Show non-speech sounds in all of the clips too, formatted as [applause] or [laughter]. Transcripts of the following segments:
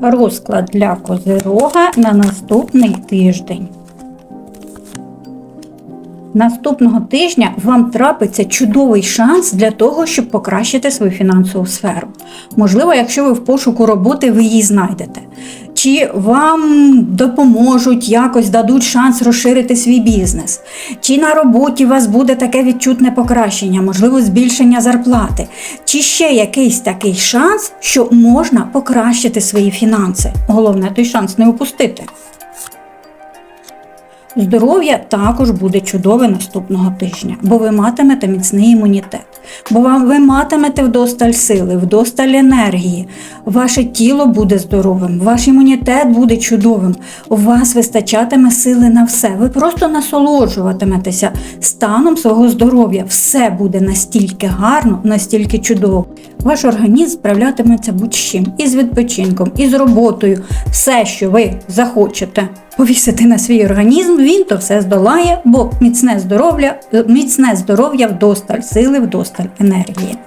Розклад для Козирога на наступний тиждень. Наступного тижня вам трапиться чудовий шанс для того, щоб покращити свою фінансову сферу. Можливо, якщо ви в пошуку роботи, ви її знайдете. Чи вам допоможуть якось дадуть шанс розширити свій бізнес? Чи на роботі у вас буде таке відчутне покращення, можливо, збільшення зарплати? Чи ще якийсь такий шанс, що можна покращити свої фінанси? Головне той шанс не упустити. Здоров'я також буде чудове наступного тижня, бо ви матимете міцний імунітет, бо вам ви матимете вдосталь сили, вдосталь енергії. Ваше тіло буде здоровим, ваш імунітет буде чудовим. У вас вистачатиме сили на все. Ви просто насолоджуватиметеся станом свого здоров'я. Все буде настільки гарно, настільки чудово. Ваш організм справлятиметься будь-чим і з відпочинком, і з роботою. Все, що ви захочете повісити на свій організм, він то все здолає, бо міцне здоров'я, міцне здоров'я вдосталь сили, вдосталь енергії.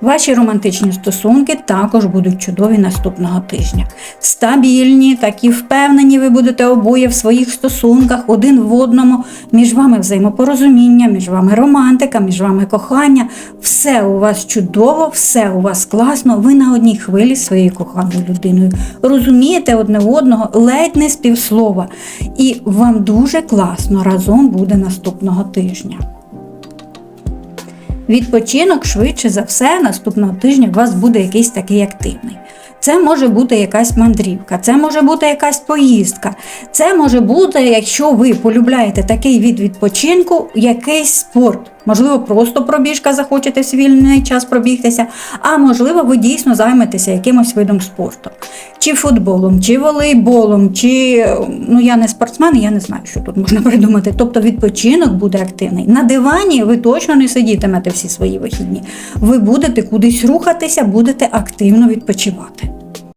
Ваші романтичні стосунки також будуть чудові наступного тижня. Стабільні, такі впевнені, ви будете обоє в своїх стосунках один в одному. Між вами взаємопорозуміння, між вами романтика, між вами кохання. Все у вас чудово, все у вас класно. Ви на одній хвилі своєю коханою людиною. Розумієте одне одного, ледь не співслова. І вам дуже класно разом буде наступного тижня. Відпочинок швидше за все наступного тижня у вас буде якийсь такий активний. Це може бути якась мандрівка, це може бути якась поїздка. Це може бути, якщо ви полюбляєте такий від відпочинку, якийсь спорт. Можливо, просто пробіжка захочете свій час пробігтися, а можливо, ви дійсно займетеся якимось видом спорту. Чи футболом, чи волейболом, чи ну я не спортсмен, я не знаю, що тут можна [laughs] придумати. Тобто відпочинок буде активний. На дивані ви точно не сидітимете всі свої вихідні. Ви будете кудись рухатися, будете активно відпочивати.